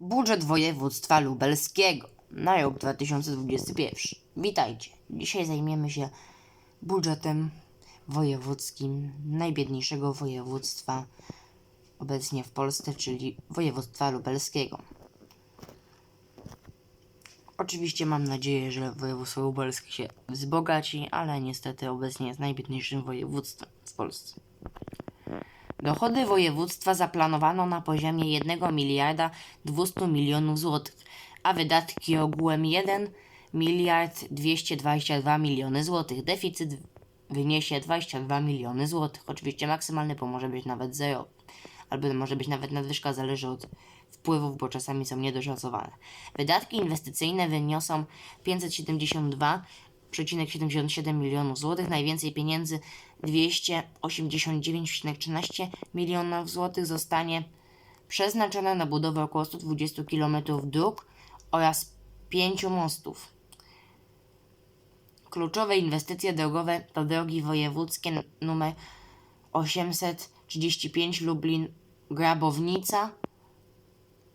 Budżet województwa lubelskiego na rok 2021. Witajcie. Dzisiaj zajmiemy się budżetem wojewódzkim najbiedniejszego województwa obecnie w Polsce, czyli województwa lubelskiego. Oczywiście mam nadzieję, że województwo lubelskie się wzbogaci, ale niestety obecnie jest najbiedniejszym województwem w Polsce. Dochody województwa zaplanowano na poziomie 1 miliarda 200 milionów złotych, a wydatki ogółem 1 miliard 222 miliony złotych. Deficyt wyniesie 22 miliony złotych. Oczywiście maksymalny, bo może być nawet zero, albo może być nawet nadwyżka, zależy od wpływów, bo czasami są niedoszacowane. Wydatki inwestycyjne wyniosą 572,77 milionów złotych. Najwięcej pieniędzy 289,13 milionów złotych zostanie przeznaczone na budowę około 120 km dróg oraz 5 mostów. Kluczowe inwestycje drogowe to drogi wojewódzkie n- numer 835 Lublin Grabownica,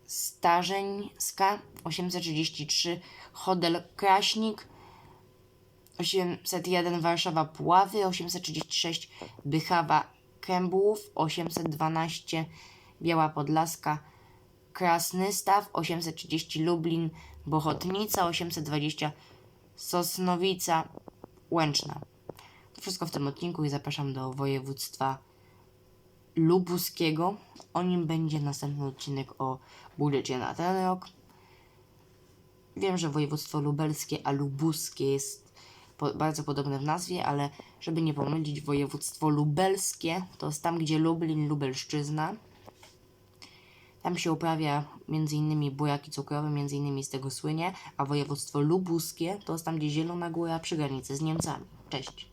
Starzeńska 833 Chodel Kraśnik 801 Warszawa Puławy 836 Bychawa Kębłów 812 Biała Podlaska Krasnystaw 830 Lublin Bochotnica 820 Sosnowica Łęczna. To wszystko w tym odcinku i zapraszam do województwa lubuskiego. O nim będzie następny odcinek o budżecie na ten rok. Wiem, że województwo lubelskie, a lubuskie jest po, bardzo podobne w nazwie, ale żeby nie pomylić, województwo lubelskie to jest tam, gdzie Lublin, Lubelszczyzna. Tam się uprawia m.in. buraki cukrowe, m.in. z tego słynie, a województwo lubuskie to jest tam, gdzie Zielona Góra przy granicy z Niemcami. Cześć.